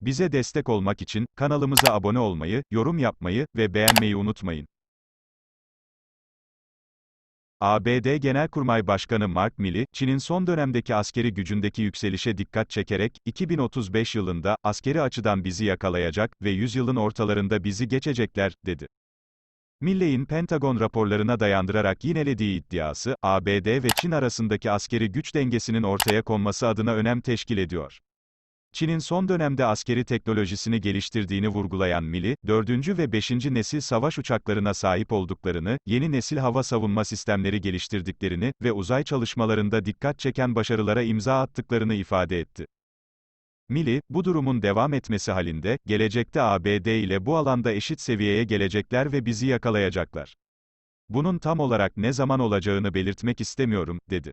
Bize destek olmak için, kanalımıza abone olmayı, yorum yapmayı ve beğenmeyi unutmayın. ABD Genelkurmay Başkanı Mark Milley, Çin'in son dönemdeki askeri gücündeki yükselişe dikkat çekerek, 2035 yılında, askeri açıdan bizi yakalayacak ve yüzyılın ortalarında bizi geçecekler, dedi. Milley'in Pentagon raporlarına dayandırarak yinelediği iddiası, ABD ve Çin arasındaki askeri güç dengesinin ortaya konması adına önem teşkil ediyor. Çin'in son dönemde askeri teknolojisini geliştirdiğini vurgulayan Milley, 4. ve 5. nesil savaş uçaklarına sahip olduklarını, yeni nesil hava savunma sistemleri geliştirdiklerini ve uzay çalışmalarında dikkat çeken başarılara imza attıklarını ifade etti. Milley, bu durumun devam etmesi halinde, gelecekte ABD ile bu alanda eşit seviyeye gelecekler ve bizi yakalayacaklar. Bunun tam olarak ne zaman olacağını belirtmek istemiyorum, dedi.